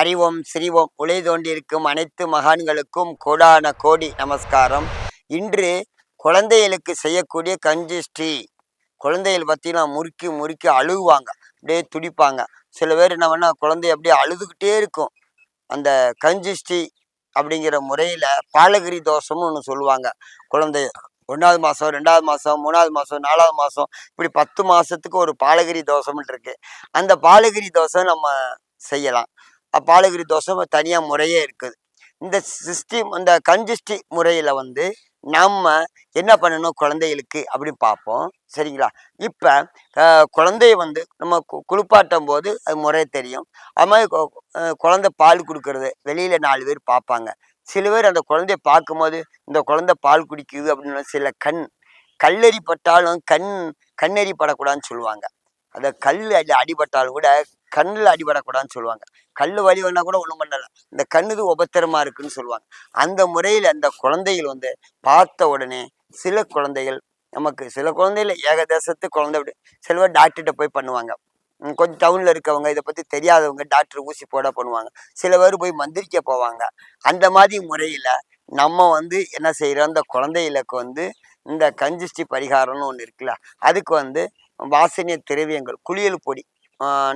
அறிவோம் சிறிவோம் உலை தோண்டியிருக்கும் அனைத்து மகான்களுக்கும் கோடான கோடி நமஸ்காரம். இன்று குழந்தைகளுக்கு செய்யக்கூடிய கஞ்சிஷ்டி குழந்தைகள் பார்த்தீங்கன்னா முறுக்கி முறுக்கி அழுகுவாங்க அப்படியே துடிப்பாங்க. சில பேர் என்ன பண்ணால் குழந்தைய அப்படியே அழுதுகிட்டே இருக்கும். அந்த கஞ்சிஷ்டி அப்படிங்கிற முறையில் பாலகிரி தோஷம்னு ஒன்று சொல்லுவாங்க. குழந்தைய ஒன்றாவது மாதம் ரெண்டாவது மாதம் மூணாவது மாதம் நாலாவது மாதம் இப்படி பத்து மாதத்துக்கு ஒரு பாலகிரி தோஷம்னு இருக்குது அந்த பாலகிரி தோசை நம்ம செய்யலாம். பாலகிரி தோசை தனியாக முறையே இருக்குது. இந்த சிஸ்டி இந்த கஞ்சிஷ்டி முறையில் வந்து நம்ம என்ன பண்ணணும் குழந்தைகளுக்கு அப்படின்னு பார்ப்போம். சரிங்களா? இப்போ குழந்தைய வந்து நம்ம கு- குளிப்பாட்டும் போது அது முறை தெரியும். அது மாதிரி கொ- குழந்தை பால் கொடுக்கறது வெளியில் நாலு பேர் பார்ப்பாங்க. சில பேர் அந்த குழந்தைய பார்க்கும்போது இந்த குழந்தை பால் குடிக்குது அப்படின்னு சில கண் கல்லெறி பட்டாலும் கண் கண்ணெறி படக்கூடாதுன்னு சொல்லுவாங்க. அந்த கல் அடி அடிபட்டாலும் கூட கண்ணில் அடிபடக்கூடாதுன்னு சொல்லுவாங்க. கல் வலி வேணா கூட ஒன்றும் பண்ணலை. இந்த கண்ணுது உபத்திரமா இருக்குன்னு சொல்லுவாங்க. அந்த முறையில் அந்த குழந்தைகள் வந்து பார்த்த உடனே சில குழந்தைகள் நமக்கு சில குழந்தைகள் ஏகதேசத்து குழந்தை விட சில பேர் டாக்டர்கிட்ட போய் பண்ணுவாங்க. கொஞ்சம் டவுனில் இருக்கவங்க இதை பற்றி தெரியாதவங்க டாக்டர் ஊசி போட பண்ணுவாங்க. சில பேர் போய் மந்திரிக்க போவாங்க. அந்த மாதிரி முறையில் நம்ம வந்து என்ன செய்கிறோம் அந்த குழந்தைகளுக்கு வந்து இந்த கஞ்சிஷ்டி பரிகாரம்னு ஒன்று இருக்குல்ல அதுக்கு வந்து வாசனை திரவியங்கள் குளியல் பொடி.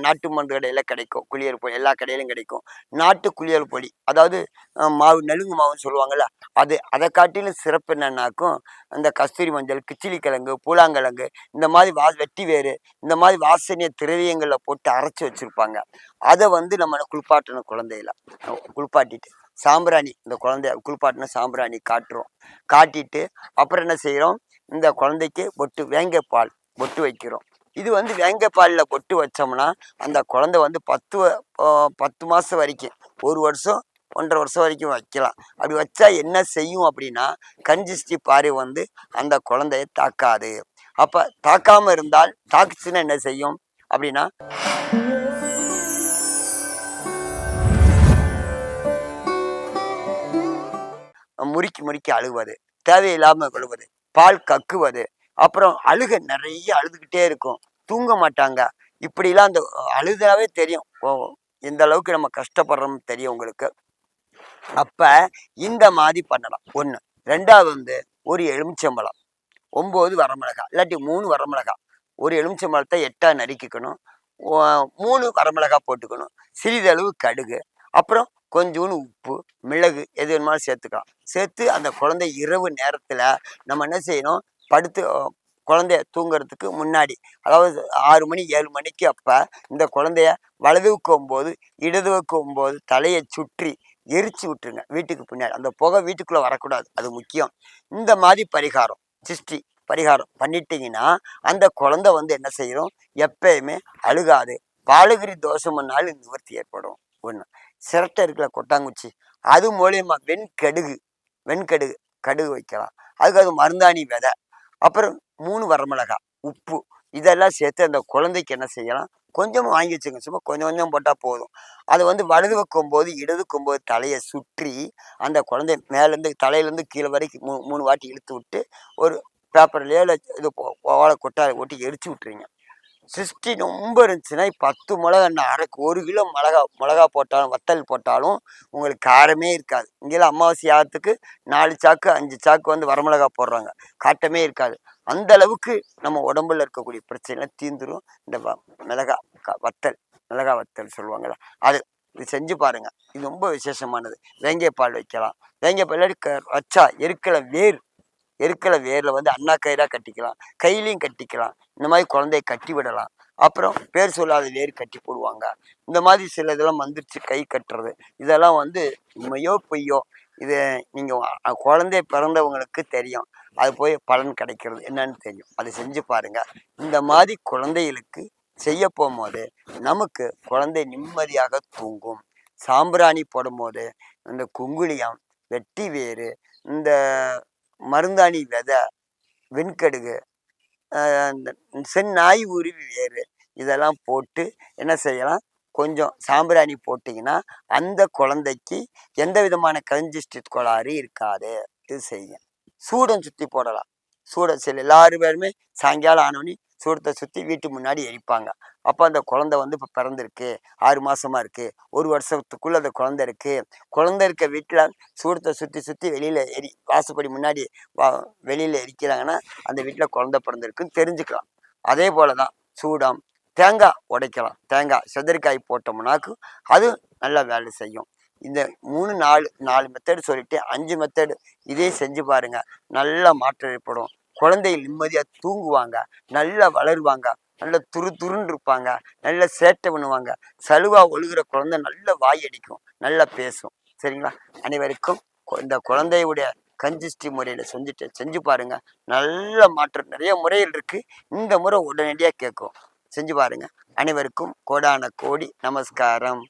நாட்டு மருந்து கடையில் கிடைக்கும். குளியல் பொடி எல்லா கடையிலும் கிடைக்கும். நாட்டு குளியல் பொடி. அதாவது மாவு நலுங்கு மாவுன்னு சொல்லுவாங்கள்ல அது அதை காட்டிலும் சிறப்பு என்னன்னாக்கும் இந்த கஸ்தூரி மஞ்சள் கிச்சிலி கிழங்கு பூலாங்கிழங்கு இந்த மாதிரி வா வெட்டி வேறு இந்த மாதிரி வாசனை திரவியங்களில் போட்டு அரைச்சி வச்சுருப்பாங்க. அதை வந்து நம்ம குளிப்பாட்டணும் குழந்தையில குளிப்பாட்டிட்டு சாம்பிராணி இந்த குழந்தைய குளிப்பாட்டின சாம்பிராணி காட்டுறோம். காட்டிட்டு அப்புறம் என்ன செய்கிறோம் இந்த குழந்தைக்கு பொட்டு வேங்கைப்பால் பொட்டு வைக்கிறோம். இது வந்து வேங்கப்பாலில் பொட்டு வச்சோம்னா அந்த குழந்தை வந்து பத்து பத்து மாதம் வரைக்கும் ஒரு வருஷம் ஒன்றரை வருஷம் வரைக்கும் வைக்கலாம். அப்படி வச்சா என்ன செய்யும் அப்படின்னா கஞ்சிஸ்டி பாரு வந்து அந்த குழந்தைய தாக்காது. அப்போ தாக்காமல் இருந்தால் தாக்குச்சுன்னா என்ன செய்யும் அப்படின்னா முறுக்கி முறுக்கி அழுவது. தேவையில்லாமல் கொழுவது பால் கக்குவது. அப்புறம் அழுக நிறைய அழுதுகிட்டே இருக்கும். தூங்க மாட்டாங்க. இப்படிலாம் அந்த அழுதாவே தெரியும். ஓ எந்த அளவுக்கு நம்ம கஷ்டப்படுறோம்னு தெரியும் உங்களுக்கு. அப்ப இந்த மாதிரி பண்ணலாம். ஒன்று ரெண்டாவது வந்து ஒரு எலுமிச்சம்பழம். ஒம்பது வரமிளகா இல்லாட்டி மூணு வரமிளகா ஒரு எலுமிச்சம்பழத்தை எட்டாக நறுக்கிக்கணும். மூணு வரமிளகா போட்டுக்கணும். சிறிதளவு கடுகு. அப்புறம் கொஞ்சோண்டு உப்பு மிளகு எது வேணுமாலும் சேர்த்துக்கலாம். சேர்த்து அந்த குழந்தை இரவு நேரத்தில் நம்ம என்ன செய்யணும்? படுத்து குழந்தைய தூங்குறதுக்கு முன்னாடி அதாவது ஆறு மணி ஏழு மணிக்கு அப்போ இந்த குழந்தைய வலது போது இடது போது தலையை சுற்றி எரிச்சு விட்டுருங்க. வீட்டுக்கு பின்னாடி. அந்த புகை வீட்டுக்குள்ளே வரக்கூடாது. அது முக்கியம். இந்த மாதிரி பரிகாரம் சிஷ்டி பரிகாரம் பண்ணிட்டீங்கன்னா அந்த குழந்தை வந்து என்ன செய்யணும் எப்பயுமே அழுகாது. பாலகிரி தோஷம்னாலும் நிவர்த்தி ஏற்படும். ஒன்று சிரட்டை இருக்கிற கொட்டாங்குச்சி. அது மூலயமா வெண்கடுகு வெண்கடுகு கடுகு வைக்கலாம். அதுக்கு அது மருந்தாணி விதை. அப்புறம் மூணு வரமிளகா உப்பு இதெல்லாம் சேர்த்து அந்த குழந்தைக்கு என்ன செய்யலாம்? கொஞ்சமாக வாங்கி வச்சுங்க சும்மா கொஞ்சம் கொஞ்சம் போட்டால் போதும். அதை வந்து வலது வைக்கும்போது இடது கொம்போது தலையை சுற்றி அந்த குழந்தை மேலேருந்து தலையிலேருந்து கீழே வரைக்கும் மூ மூணு வாட்டி இழுத்து விட்டு ஒரு பேப்பர்லையோ இல்லை இது ஓலை கொட்டாய் ஒட்டி எரிச்சு விட்டுருங்க. சிஸ்டி ரொம்ப இருந்துச்சுன்னா பத்து மிளகா அரைக்கு ஒரு கிலோ மிளகா மிளகா போட்டாலும் வத்தல் போட்டாலும் உங்களுக்கு காரமே இருக்காது. இங்கெல்லாம் அமாவாசை ஆகத்துக்கு நாலு சாக்கு அஞ்சு சாக்கு வந்து வரமிளகா போடுறாங்க. காட்டமே இருக்காது. அந்த அளவுக்கு நம்ம உடம்புல இருக்கக்கூடிய பிரச்சனைலாம் தீந்துரும் இந்த வ- மிளகா வத்தல் மிளகா வத்தல் சொல்லுவாங்கள்ல அது இது செஞ்சு பாருங்க. இது ரொம்ப விசேஷமானது. வேங்கைப்பால் வைக்கலாம். வேங்கைப்பால் பால் க வச்சா எருக்கலை வேர் எருக்கலை வேரில் வந்து அண்ணா கயிறாக கட்டிக்கலாம். கையிலையும் கட்டிக்கலாம். இந்த மாதிரி குழந்தைய கட்டி விடலாம். அப்புறம் பேர் சொல்லாத வேர் கட்டி போடுவாங்க. இந்த மாதிரி சில இதெல்லாம் வந்துருச்சு கை கட்டுறது. இதெல்லாம் வந்து உண்மையோ பொய்யோ இது நீங்கள் குழந்தை பிறந்தவங்களுக்கு தெரியும். அது போய் பலன் கிடைக்கிறது. என்னன்னு தெரியும். அதை செஞ்சு பாருங்கள் இந்த மாதிரி குழந்தைகளுக்கு செய்ய போகும்போது நமக்கு குழந்தை நிம்மதியாக தூங்கும். சாம்பிராணி போடும்போது இந்த குங்குளியம் வெட்டி வேறு இந்த மருந்தாணி விதை வெண்கடுகு செந்நாய் உருவி வேறு. இதெல்லாம் போட்டு என்ன செய்யலாம்? கொஞ்சம் சாம்பிராணி போட்டிங்கன்னா அந்த குழந்தைக்கு எந்த விதமான கஞ்சிஸ்டி கோளாறு இருக்காது. இது செய்யும் சூடம் சுற்றி போடலாம். சூடம் சரி எல்லாரும் பேருமே சாயங்காலம் ஆனோடனே சூடத்தை சுற்றி வீட்டு முன்னாடி எரிப்பாங்க. அப்போ அந்த குழந்தை வந்து இப்போ பிறந்திருக்கு. ஆறு மாதமாக இருக்குது ஒரு வருஷத்துக்குள்ளே அந்த குழந்தை இருக்குது குழந்தை இருக்க வீட்டில் சூடத்தை சுற்றி சுற்றி வெளியில் எரி வாசப்படி முன்னாடி வா வெளியில் எரிக்கிறாங்கன்னா அந்த வீட்டில் குழந்தை பிறந்திருக்குன்னு தெரிஞ்சுக்கலாம். அதே போல தான் சூடம் தேங்காய் உடைக்கலாம். தேங்காய் செதறிக்காய் போட்டோம்னாக்கு அது நல்லா வேலை செய்யும். இந்த மூணு நாலு நாலு மெத்தடு சொல்லிட்டு அஞ்சு மெத்தடு இதே செஞ்சு பாருங்கள் நல்லா மாற்றம் ஏற்படும் குழந்தை நிம்மதியாக தூங்குவாங்க. நல்லா வளருவாங்க. நல்ல துரு துருன்னு இருப்பாங்க. நல்ல சேட்டை பண்ணுவாங்க. சலுவா ஒழுகுற குழந்தை நல்ல வாய் அடிக்கும். நல்லா பேசும். சரிங்களா? அனைவருக்கும் இந்த குழந்தையுடைய கஞ்சிஸ்டி முறையில் செஞ்சுட்டு செஞ்சு பாருங்க. நல்ல மாற்றம் நிறைய முறைகள் இருக்கு. இந்த முறை உடனடியாக கேட்கும். செஞ்சு பாருங்க. அனைவருக்கும் கோடான கோடி நமஸ்காரம்.